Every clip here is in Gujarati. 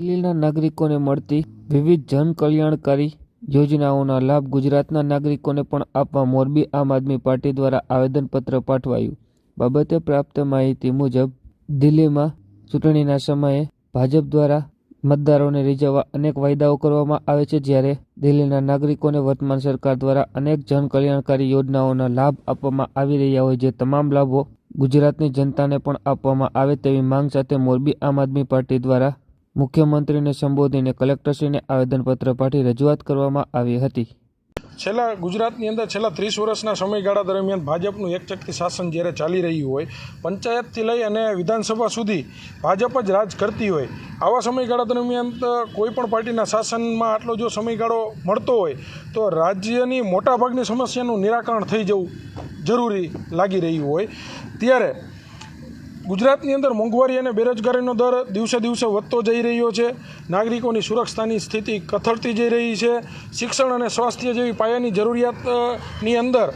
દિલ્હીના નાગરિકોને મળતી વિવિધ જનકલ્યાણકારી યોજનાઓના લાભ ગુજરાતના નાગરિકોને પણ આપવા મોરબી આમ આદમી પાર્ટી દ્વારા આવેદનપત્ર પાઠવાયું. બાબતે પ્રાપ્ત માહિતી મુજબ, દિલ્હીમાં ચૂંટણીના સમયે ભાજપ દ્વારા મતદારોને રીઝવવા અનેક વાયદાઓ કરવામાં આવે છે, જ્યારે દિલ્હીના નાગરિકોને વર્તમાન સરકાર દ્વારા અનેક જનકલ્યાણકારી યોજનાઓના લાભ આપવામાં આવી રહ્યા હોય, જે તમામ લાભો ગુજરાતની જનતાને પણ આપવામાં આવે તેવી માંગ સાથે મોરબી આમ આદમી પાર્ટી દ્વારા મુખ્યમંત્રીને સંબોધીને કલેક્ટરશ્રીને આવેદનપત્ર પાઠવી રજૂઆત કરવામાં આવી હતી. છેલ્લા ગુજરાતની અંદર છેલ્લા ત્રીસ વર્ષના સમયગાળા દરમિયાન ભાજપનું એકચક્તી શાસન જ્યારે ચાલી રહ્યું હોય, પંચાયતથી લઈ અને વિધાનસભા સુધી ભાજપ જ રાજ કરતી હોય, આવા સમયગાળા દરમિયાન કોઈ પણ પાર્ટીના શાસનમાં આટલો જો સમયગાળો મળતો હોય, તો રાજ્યની મોટાભાગની સમસ્યાનું નિરાકરણ થઈ જવું જરૂરી લાગી રહ્યું હોય. ત્યારે ગુજરાતની અંદર મોંઘવારી અને બેરોજગારીનો દર દિવસે દિવસે વધતો જઈ રહ્યો છે. નાગરિકોની સુરક્ષાની સ્થિતિ કથળતી જઈ રહી છે. શિક્ષણ અને સ્વાસ્થ્ય જેવી પાયાની જરૂરિયાતની અંદર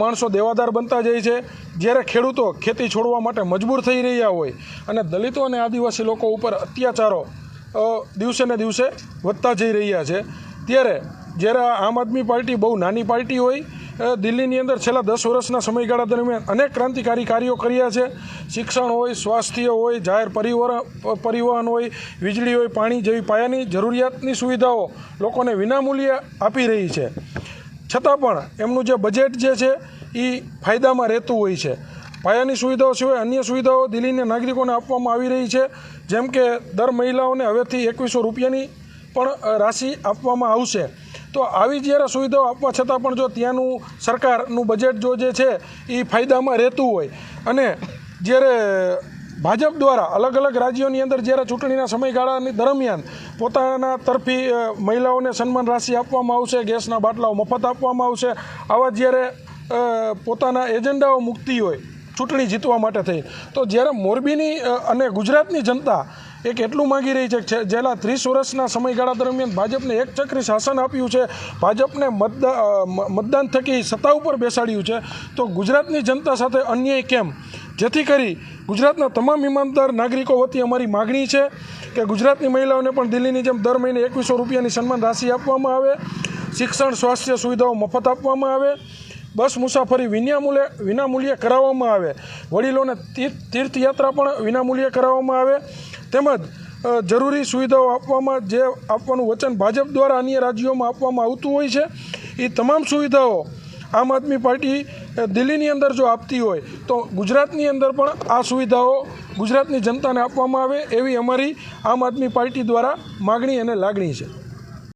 માણસો દેવાદાર બનતા જાય છે. જ્યારે ખેડૂતો ખેતી છોડવા માટે મજબૂર થઈ રહ્યા હોય અને દલિતો અને આદિવાસી લોકો ઉપર અત્યાચારો દિવસે ને દિવસે વધતા જઈ રહ્યા છે. ત્યારે જ્યારે આમ આદમી પાર્ટી બહુ નાની પાર્ટી હોય દિલ્હીની અંદર છેલ્લા દસ વર્ષના સમયગાળા દરમિયાન અનેક ક્રાંતિકારી કાર્યો કર્યા છે. શિક્ષણ હોય, સ્વાસ્થ્ય હોય, જાહેર પરિવહન હોય, વીજળી હોય, પાણી જેવી પાયાની જરૂરિયાતની સુવિધાઓ લોકોને વિનામૂલ્યે આપી રહી છે. છતાં પણ એમનું જે બજેટ જે છે એ ફાયદામાં રહેતું હોય છે. પાયાની સુવિધાઓ સિવાય અન્ય સુવિધાઓ દિલ્હીના નાગરિકોને આપવામાં આવી રહી છે. જેમ કે દર મહિલાઓને હવેથી એકવીસો રૂપિયાની પણ રાશિ આપવામાં આવશે. તો આવી જ્યારે સુવિધાઓ આપવા છતાં પણ જો ત્યાંનું સરકારનું બજેટ જો જે છે એ ફાયદામાં રહેતું હોય. અને જ્યારે ભાજપ દ્વારા અલગ અલગ રાજ્યોની અંદર જ્યારે ચૂંટણીના સમયગાળાની દરમિયાન પોતાના તરફી મહિલાઓને સન્માન રાશિ આપવામાં આવશે, ગેસના બાટલાઓ મફત આપવામાં આવશે, આવા જ્યારે પોતાના એજન્ડાઓ મૂકતી હોય ચૂંટણી જીતવા માટે થઈ. તો જ્યારે મોરબીની અને ગુજરાતની જનતા એક એટલું માગી રહી છે? જેલા ત્રીસ વર્ષના સમયગાળા દરમિયાન ભાજપને એક ચક્રી શાસન આપ્યું છે. ભાજપને મતદાન મતદાન થકી સત્તા ઉપર બેસાડ્યું છે. તો ગુજરાતની જનતા સાથે અન્યાય કેમ? જેથી કરી ગુજરાતના તમામ ઈમાનદાર નાગરિકો વતી અમારી માગણી છે કે ગુજરાતની મહિલાઓને પણ દિલ્હીની જેમ દર મહિને એકવીસો રૂપિયાની સન્માન રાશિ આપવામાં આવે. શિક્ષણ, સ્વાસ્થ્ય સુવિધાઓ મફત આપવામાં આવે. બસ મુસાફરી વિનામૂલ્યે વિનામૂલ્યે કરાવવામાં આવે. વડીલોને તીર્થયાત્રા પણ વિનામૂલ્યે કરાવવામાં આવે. તેમજ જરૂરી સુવિધાઓ આપવામાં જે આપવાનું વચન ભાજપ દ્વારા અન્ય રાજ્યોમાં આપવામાં આવતું હોય છે એ તમામ સુવિધાઓ આમ આદમી પાર્ટી દિલ્હીની અંદર જો આપતી હોય, તો ગુજરાતની અંદર પણ આ સુવિધાઓ ગુજરાતની જનતાને આપવામાં આવે એવી અમારી આમ આદમી પાર્ટી દ્વારા માગણી અને લાગણી છે.